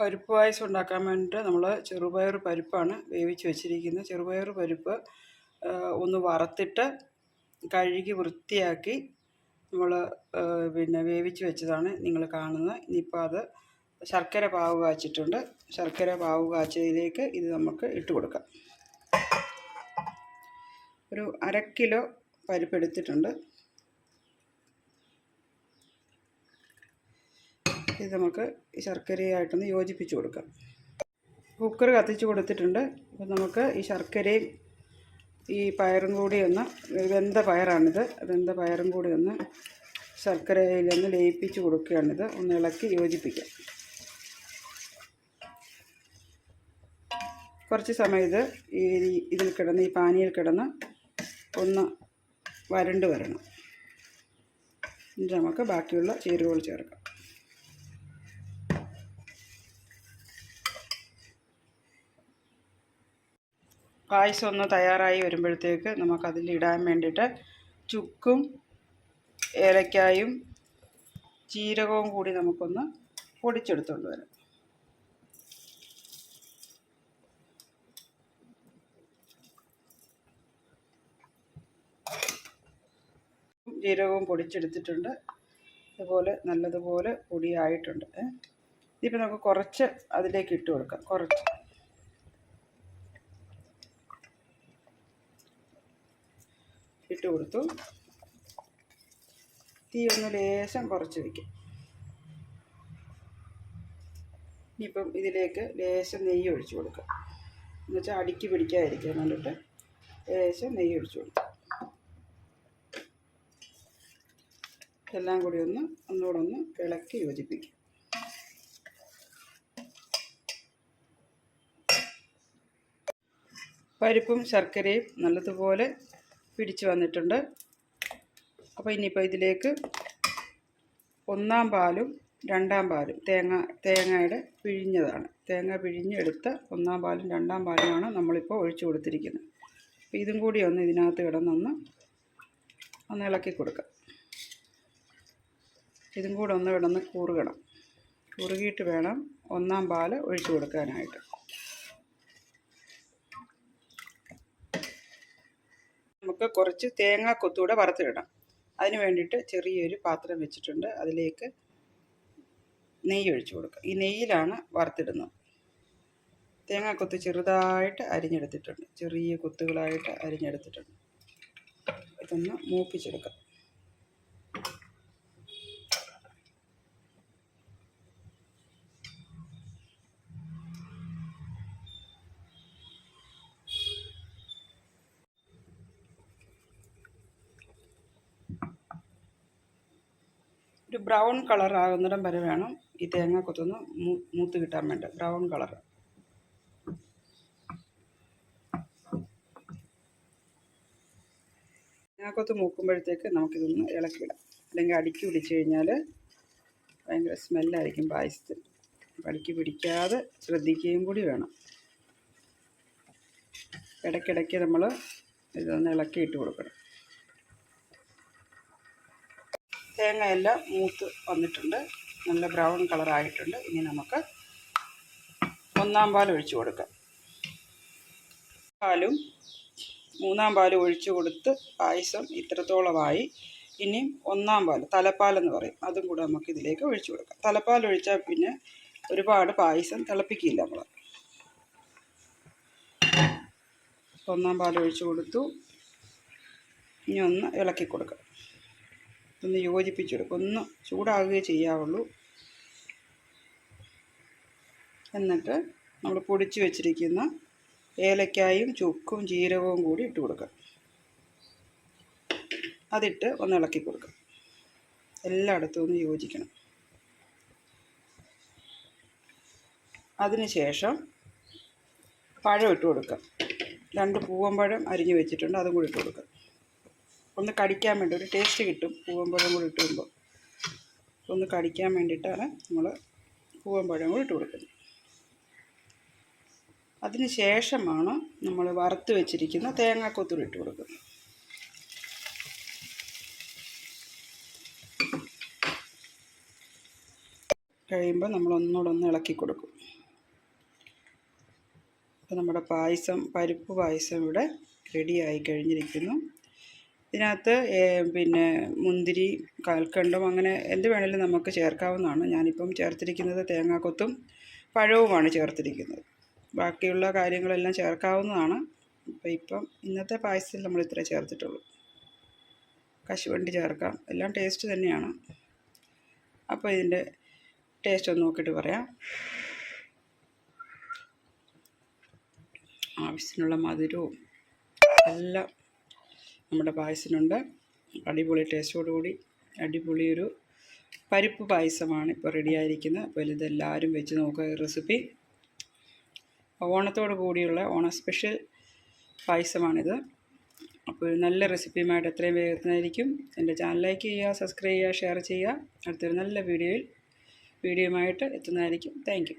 പരിപ്പ് പായസം ഉണ്ടാക്കാൻ വേണ്ടിയിട്ട് നമ്മൾ ചെറുപയർ പരിപ്പാണ് വേവിച്ച് വെച്ചിരിക്കുന്നത്. ചെറുപയർ പരിപ്പ് ഒന്ന് വറുത്തിട്ട് കഴുകി വൃത്തിയാക്കി നമ്മൾ പിന്നെ വേവിച്ച് വെച്ചതാണ് നിങ്ങൾ കാണുന്നത്. ഇനിയിപ്പോൾ അത് ശർക്കര പാവ് കാച്ചിട്ടുണ്ട്. ശർക്കര പാവ് കാച്ചതിലേക്ക് ഇത് നമുക്ക് ഇട്ട് കൊടുക്കാം. ഒരു അര കിലോ പരിപ്പ് ഇത് നമുക്ക് ഈ ശർക്കരയായിട്ടൊന്ന് യോജിപ്പിച്ച് കൊടുക്കാം. കുക്കർ കത്തിച്ച് കൊടുത്തിട്ടുണ്ട്. അപ്പോൾ നമുക്ക് ഈ ശർക്കരയും ഈ പയറും കൂടി ഒന്ന് വെന്ത പയറാണിത്. വെന്ത പയറും കൂടി ഒന്ന് ശർക്കരയിലൊന്ന് ലയിപ്പിച്ച് കൊടുക്കുകയാണിത്. ഒന്ന് ഇളക്കി യോജിപ്പിക്കാം. കുറച്ച് സമയം ഇത് ഈ ഇതിൽ കിടന്ന് ഈ പാനിയിൽ കിടന്ന് ഒന്ന് വരണ്ട് വരണം. നമുക്ക് ബാക്കിയുള്ള ചേരുവകൾ ചേർക്കാം. പായസം ഒന്ന് തയ്യാറായി വരുമ്പോഴത്തേക്ക് നമുക്കതിൽ ഇടാൻ വേണ്ടിയിട്ട് ചുക്കും ഏലക്കായും ജീരകവും കൂടി നമുക്കൊന്ന് പൊടിച്ചെടുത്തുകൊണ്ട് വരാം. ജീരകവും പൊടിച്ചെടുത്തിട്ടുണ്ട്. അതുപോലെ നല്ലതുപോലെ പൊടിയായിട്ടുണ്ട്. ഇതിപ്പോൾ നമുക്ക് കുറച്ച് അതിലേക്ക് ഇട്ട് കൊടുക്കാം. കുറച്ച്. ഇട്ട് കൊടുത്തു. തീ ഒന്ന് ലേശം കുറച്ച് വയ്ക്കും ഇനിയിപ്പം ഇതിലേക്ക് ലേശം നെയ്യ് ഒഴിച്ചു കൊടുക്കുക. എന്നുവെച്ചാൽ അടുക്കി പിടിക്കാതിരിക്കാൻ വേണ്ടിയിട്ട് ലേശം നെയ്യ് ഒഴിച്ചു കൊടുക്കുക എല്ലാം കൂടി ഒന്ന് ഒന്നുകൂടെ ഒന്ന് ഇളക്കി യോജിപ്പിക്കും പരിപ്പും ശർക്കരയും നല്ലതുപോലെ പിടിച്ച് വന്നിട്ടുണ്ട്. അപ്പോൾ ഇനിയിപ്പോൾ ഇതിലേക്ക് ഒന്നാം പാലും രണ്ടാം പാലും തേങ്ങ തേങ്ങയുടെ പിഴിഞ്ഞതാണ്. തേങ്ങ പിഴിഞ്ഞെടുത്ത ഒന്നാം പാലും രണ്ടാം പാലുമാണ് നമ്മളിപ്പോൾ ഒഴിച്ചു കൊടുത്തിരിക്കുന്നത്. അപ്പോൾ ഇതും കൂടി ഒന്ന് ഇതിനകത്ത് കിടന്നൊന്ന് ഒന്ന് ഇളക്കി കൊടുക്കാം. ഇതും കൂടെ ഒന്ന് കിടന്ന് കൂറുകണം. കുറുകിയിട്ട് വേണം ഒന്നാം പാൽ ഒഴിച്ചു കൊടുക്കാനായിട്ട്. നമുക്ക് കുറച്ച് തേങ്ങാ കൊത്തൂടെ വറുത്തിടണം. അതിന് വേണ്ടിയിട്ട് ചെറിയൊരു പാത്രം വെച്ചിട്ടുണ്ട്. അതിലേക്ക് നെയ്യ് ഒഴിച്ചു കൊടുക്കുക. ഈ നെയ്യിലാണ് വറുത്തിടുന്നത്. തേങ്ങാക്കൊത്ത് ചെറുതായിട്ട് അരിഞ്ഞെടുത്തിട്ടുണ്ട്. ചെറിയ കൊത്തുകളായിട്ട് അരിഞ്ഞെടുത്തിട്ടുണ്ട്. ഇതൊന്ന് മൂപ്പിച്ചെടുക്കാം. ഒരു ബ്രൗൺ കളർ ആകുന്നിടം വരെ വേണം ഈ തേങ്ങ കൊത്തൊന്ന് മൂത്ത് കിട്ടാൻ വേണ്ടി. Brown colour. തേങ്ങാക്കൊത്ത് മൂക്കുമ്പോഴത്തേക്ക് നമുക്കിതൊന്ന് ഇളക്കിയിടാം. അല്ലെങ്കിൽ അടുക്കി പിടിച്ചു കഴിഞ്ഞാൽ ഭയങ്കര സ്മെല്ലായിരിക്കും പായസത്തിൽ. അടുക്കി പിടിക്കാതെ ശ്രദ്ധിക്കുകയും കൂടി വേണം. ഇടയ്ക്കിടയ്ക്ക് നമ്മൾ ഇതൊന്ന് ഇളക്കി ഇട്ട് കൊടുക്കണം. തേങ്ങയെല്ലാം മൂത്ത് വന്നിട്ടുണ്ട്. നല്ല ബ്രൗൺ കളറായിട്ടുണ്ട്. ഇനി നമുക്ക് ഒന്നാം പാൽ ഒഴിച്ചു കൊടുക്കാം. പാലും മൂന്നാം പാൽ ഒഴിച്ചു കൊടുത്ത് പായസം ഇത്രത്തോളമായി. ഇനി ഒന്നാം പാൽ തലപ്പാലെന്ന് പറയും. അതും കൂടെ നമുക്ക് ഇതിലേക്ക് ഒഴിച്ചു കൊടുക്കാം. തലപ്പാൽ ഒഴിച്ചാൽ പിന്നെ ഒരുപാട് പായസം തിളപ്പിക്കില്ല നമ്മൾ ഒന്നാം പാൽ ഒഴിച്ചു കൊടുത്തു. ഇനി ഒന്ന് ഇളക്കി കൊടുക്കാം. ഒന്ന് യോജിപ്പിച്ചെടുക്കും. ഒന്ന് ചൂടാകുകയേ ചെയ്യാവുള്ളൂ. എന്നിട്ട് നമ്മൾ പൊടിച്ച് വെച്ചിരിക്കുന്ന ഏലക്കായും ചുക്കും ജീരകവും കൂടി ഇട്ട് കൊടുക്കുക അതിട്ട് ഒന്ന് ഇളക്കി കൊടുക്കുക എല്ലായിടത്തും ഒന്ന് യോജിക്കണം. അതിനുശേഷം പഴം ഇട്ട് കൊടുക്കുക രണ്ട് പൂവമ്പഴം അരിഞ്ഞ് വെച്ചിട്ടുണ്ട് അതും കൂടി ഇട്ട് കൊടുക്കുക ഒന്ന് കടിക്കാൻ വേണ്ടി ഒരു ടേസ്റ്റ് കിട്ടും പൂവമ്പഴം കൂടി ഇട്ട് വരുമ്പോൾ. ഒന്ന് കടിക്കാൻ വേണ്ടിയിട്ടാണ് നമ്മൾ പൂവമ്പഴം കൂടി ഇട്ട് കൊടുക്കുന്നത്. അതിന് ശേഷമാണ് നമ്മൾ വറുത്ത് വെച്ചിരിക്കുന്ന തേങ്ങാക്കൊത്തൂടി ഇട്ട് കൊടുക്കുന്നത്. കഴിയുമ്പോൾ നമ്മൾ ഒന്നുകൂടെ ഒന്ന് ഇളക്കി കൊടുക്കും. അപ്പോൾ നമ്മുടെ പായസം പരിപ്പ് പായസം ഇവിടെ റെഡിയായി കഴിഞ്ഞിരിക്കുന്നു. ഇതിനകത്ത് പിന്നെ മുന്തിരി കൽക്കണ്ടം അങ്ങനെ എന്ത് വേണേലും നമുക്ക് ചേർക്കാവുന്നതാണ്. ഞാനിപ്പം ചേർത്തിരിക്കുന്നത് തേങ്ങാക്കൊത്തും പഴവുമാണ് ചേർത്തിരിക്കുന്നത്. ബാക്കിയുള്ള കാര്യങ്ങളെല്ലാം ചേർക്കാവുന്നതാണ്. അപ്പോൾ ഇപ്പം ഇന്നത്തെ പായസത്തിൽ നമ്മൾ ഇത്ര ചേർത്തിട്ടുള്ളൂ. കശുവണ്ടി ചേർക്കാം. എല്ലാം ടേസ്റ്റ് തന്നെയാണ്. അപ്പോൾ ഇതിന്റെ ടേസ്റ്റ് ഒന്ന് നോക്കിയിട്ട് പറയാം. ആവശ്യത്തിനുള്ള മധുരവും എല്ലാം നമ്മുടെ പായസത്തിനുണ്ട്. അടിപൊളി ടേസ്റ്റോടുകൂടി അടിപൊളി ഒരു പരിപ്പ് പായസമാണ് ഇപ്പോൾ റെഡിയായിരിക്കുന്നത് അപ്പോൾ ഇതെല്ലാവരും വെച്ച് നോക്കുക ഈ റെസിപ്പി ഓണത്തോട് കൂടിയുള്ള ഓണ സ്പെഷ്യൽ പായസമാണിത്. അപ്പോൾ നല്ല റെസിപ്പിയുമായിട്ട് എത്രയും വേഗത്തിനായിരിക്കും എന്റെ ചാനൽ ലൈക്ക് ചെയ്യുക സബ്സ്ക്രൈബ് ചെയ്യുക ഷെയർ ചെയ്യുക. അടുത്തൊരു നല്ല വീഡിയോയിൽ വീഡിയോയുമായിട്ട് എത്തുന്നതായിരിക്കും. താങ്ക്